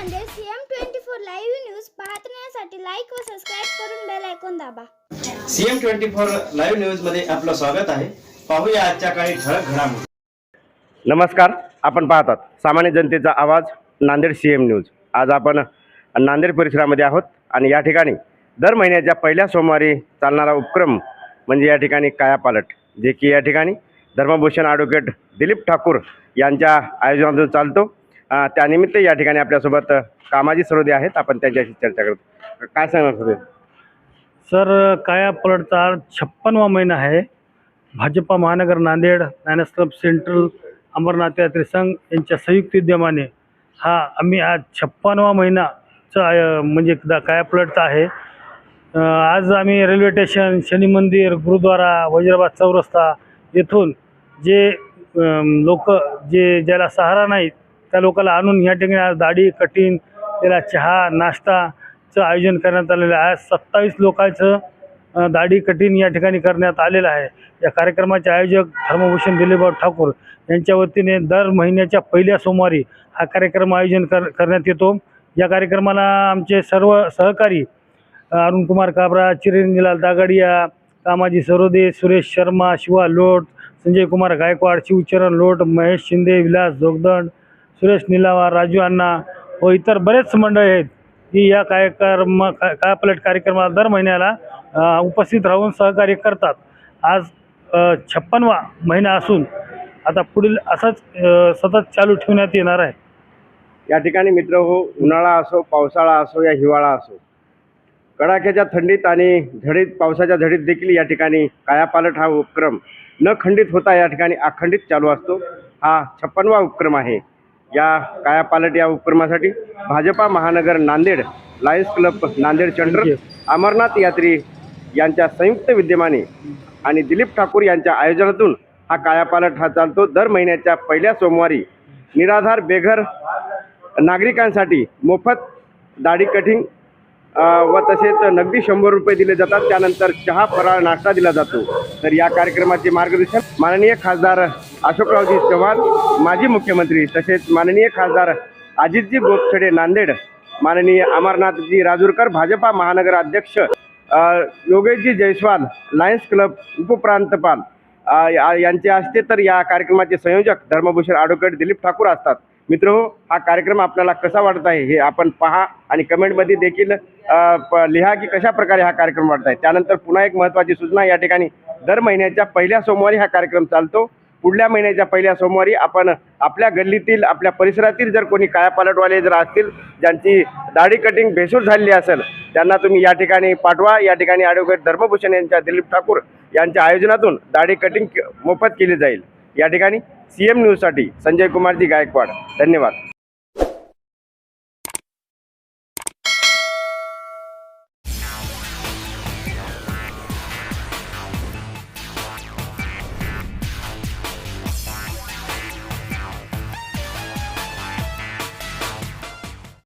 Nanded CM twenty four live news पाहण्यासाठी like व subscribe करून बेल ऐकून दाबा. सीएम ट्वेंटी फोर लाईव्ह न्यूजमध्ये आपलं स्वागत आहे. पाहूया आजच्या काही ठळक घडामोडी. नमस्कार आपण पाहतात सामान्य जनतेचा आवाज नांदेड सी एम न्यूज. आज आपण नांदेड परिसरामध्ये आहोत आणि या ठिकाणी दर महिन्याच्या पहिल्या सोमवारी चालणारा उपक्रम म्हणजे या ठिकाणी कायापालट जे की या ठिकाणी धर्मभूषण ॲडव्होकेट दिलीप ठाकूर यांच्या आयोजनातून चालतो. त्यानिमित्त या ठिकाणी आपल्यासोबत कामाजी सरोदे आहेत. आपण त्यांच्याशी चर्चा करतो. काय सांगणार सरोदे? सर काया पलटचा आज छप्पनवा महिना आहे. भाजपा महानगर Nanded lions club central Amarnath यात्री संघ यांच्या संयुक्त उद्यमाने हा आम्ही आज छप्पनवा महिनाचा म्हणजे काया पलटचा आहे. आज आम्ही रेल्वे स्टेशन शनी मंदिर गुरुद्वारा वज्राबाद चौरस्ता येथून जे लोक जे ज्याला सहारा नाहीत त्या लोकांना आणून या ठिकाणी आज दाढी कटिंग त्याला चहा नाश्ताचं आयोजन करण्यात आलेलं आहे. आज सत्तावीस लोकांचं दाढी कटिंग या ठिकाणी करण्यात आलेलं आहे. या कार्यक्रमाचे आयोजक धर्मभूषण दिलीपभाऊ ठाकूर यांच्या वतीने दर महिन्याच्या पहिल्या सोमवारी हा कार्यक्रम आयोजन कर करण्यात येतो. या कार्यक्रमाला आमचे सर्व सहकारी अरुणकुमार काबरा चिरंजीलाल दागडिया कामाजी सरोदे सुरेश शर्मा शिवा लोट संजय कुमार गायकवाड शिवचरण लोट महेश शिंदे विलास जोगदंड सुरेश निलावा राजू अण्णा व इतर बरेच मंडळी आहेत की या कार्यक्रम का- कायापलट कार्यक्रमाला दर महिन्याला उपस्थित राहून सहकार्य करतात. आज छप्पनवा महिना असून आता पुढील असंच सतत चालू ठेवण्यात येणार आहे. या ठिकाणी मित्र हो उन्हाळा असो पावसाळा असो या हिवाळा असो कडाक्याच्या थंडीत आणि झडीत पावसाच्या झडीत देखील या ठिकाणी कायापालट हा उपक्रम न खंडित होता या ठिकाणी अखंडित चालू असतो. हा छप्पनवा उपक्रम आहे. या कायापालट या उपक्रमासाठी भाजपा महानगर नांदेड लायन्स क्लब नांदेड चंद्र अमरनाथ यात्री यांच्या संयुक्त विद्यमाने आणि दिलीप ठाकूर यांच्या आयोजनातून हा कायापालट हा चालतो. दर महिन्याच्या पहिल्या सोमवारी निराधार बेघर नागरिकांसाठी मोफत दाढी कटिंग व तसेच नगदी शंभर रुपये दिले जातात. त्यानंतर चहा फराळ नाश्ता दिला जातो. तर या कार्यक्रमाचे मार्गदर्शन माननीय खासदार अशोकरावजी चव्हाण माजी मुख्यमंत्री तसेच माननीय खासदार अजितजी गोपछडे नांदेड माननीय अमरनाथजी राजूरकर भाजपा महानगर अध्यक्ष योगेशजी जयस्वाल लायन्स क्लब उपप्रांतपाल या- यांचे असते तर या कार्यक्रमाचे संयोजक धर्मभूषण ॲडव्होकेट दिलीप ठाकूर असतात. मित्र हो हा कार्यक्रम आपल्याला कसा वाटत आहे हे आपण पहा आणि कमेंटमध्ये देखील प- लिहा की कशा प्रकारे हा कार्यक्रम वाटत आहे. त्यानंतर पुन्हा एक महत्त्वाची सूचना या ठिकाणी दर महिन्याच्या पहिल्या सोमवारी हा कार्यक्रम चालतो. पुढल्या महिन्याच्या पहिल्या सोमवारी आपण आपल्या गल्लीतील आपल्या परिसरातील जर कोणी कायापालटवाले जर असतील ज्यांची दाढी कटिंग बेसूर झालेली असेल त्यांना तुम्ही या ठिकाणी पाठवा. या ठिकाणी ॲडव्होकेट धर्मभूषण यांच्या दिलीप ठाकूर यांच्या आयोजनातून दाढी कटिंग मोफत केली जाईल. या ठिकाणी सी एम न्यूजसाठी संजय कुमारजी गायकवाड. धन्यवाद.